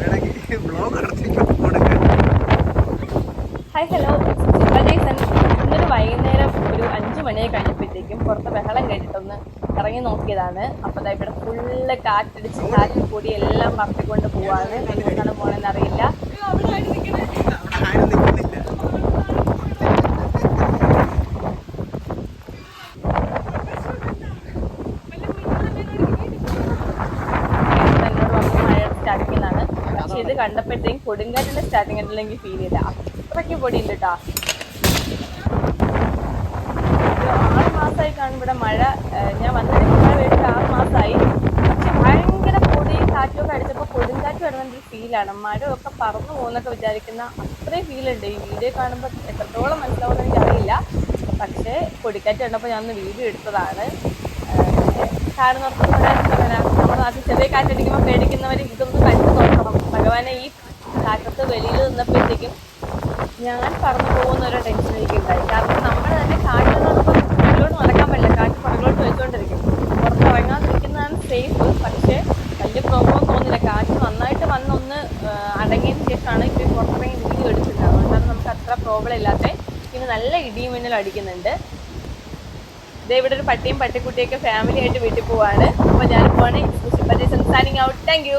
വേണമെങ്കിൽ blog hi hello Jaison ഇന്നൊരു വൈകുന്നേരം ഒരു അഞ്ച് മണിയെ കഴിഞ്ഞപ്പോഴത്തേക്കും പുറത്ത് ബഹളം കേട്ടിട്ടൊന്ന് ഇറങ്ങി നോക്കിയതാണ്. അപ്പോൾ ഇവിടെ ഫുള്ള് കാറ്റടിച്ച് കാറ്റ് കൂടി എല്ലാം പറത്തിക്കൊണ്ട് പോവാണ്. എന്താണ് പോണെന്ന് ഇത് കണ്ടപ്പോഴത്തേക്കും കൊടുങ്കാറ്റിന്റെ സ്റ്റാർട്ടിംഗ് ആയിട്ടില്ലെങ്കിൽ എനിക്ക് ഫീൽ ചെയ്ത അത്രയ്ക്ക് പൊടി ഉണ്ട് കേട്ടോ ആറ് മാസമായി കാണും ഇവിടെ മഴ. ഞാൻ വന്നിട്ട് മഴ വീട്ടിൽ ആറ് മാസമായി. പക്ഷെ ഭയങ്കര പൊടിയും കാറ്റും ഒക്കെ അടിച്ചപ്പോൾ കൊടുങ്കാറ്റ് വരുന്ന ഫീലാണ് ഫീലാണ് മഴയൊക്കെ പറന്നു പോകുന്നൊക്കെ വിചാരിക്കുന്ന അത്രയും ഫീലുണ്ട് ഈ വീഡിയോ കാണുമ്പോൾ എത്രത്തോളം മനസ്സിലാവുമെന്ന് എനിക്കറിയില്ല. പക്ഷേ പൊടിക്കാറ്റ് കണ്ടപ്പോൾ ഞാൻ ഒന്ന് വീഡിയോ എടുത്തതാണ്. കാരണം നമ്മുടെ നാട്ടിൽ ചെറിയ കാറ്റടിക്കുമ്പോൾ പേടിക്കുന്നവർ ഇതൊന്ന് ഭഗവാനെ ഈ കാറ്റത്ത് വെളിയിൽ നിന്നപ്പോഴത്തേക്കും ഞാൻ പറന്നു പോകുന്ന ഒരു ടെൻഷൻ എനിക്ക് ഉണ്ടായി കാരണം നമ്മൾ തന്നെ കാറ്റിനോടൊപ്പം പുറകിലോട്ട് നടക്കാൻ പറ്റില്ല. കാറ്റ് പുറകിലോട്ട് വെച്ചുകൊണ്ടിരിക്കും പുറത്ത് ഇറങ്ങാതിരിക്കുന്നതാണ് സേഫ് പക്ഷേ വലിയ പ്രോബ്ലം തോന്നില്ല കാറ്റ് നന്നായിട്ട് വന്നൊന്ന് അടങ്ങിയതിന് ശേഷമാണ് ഇപ്പോൾ പുറത്തിറങ്ങി വീഡിയോ എടുക്കുന്നത് അതുകൊണ്ടാണ് നമുക്ക് അത്ര പ്രോബ്ലം ഇല്ലാത്ത പിന്നെ നല്ല ഇടിയും മിന്നലും അടിക്കുന്നുണ്ട്. ഇതേ ഇവിടെ ഒരു പട്ടിയും പട്ടിക്കുട്ടിയൊക്കെ ഫാമിലി ആയിട്ട് വീട്ടിൽ പോവാണ്. അപ്പോൾ ഞാൻ പോവാണ്. സംസാരിങ് ഔട്ട് താങ്ക് യു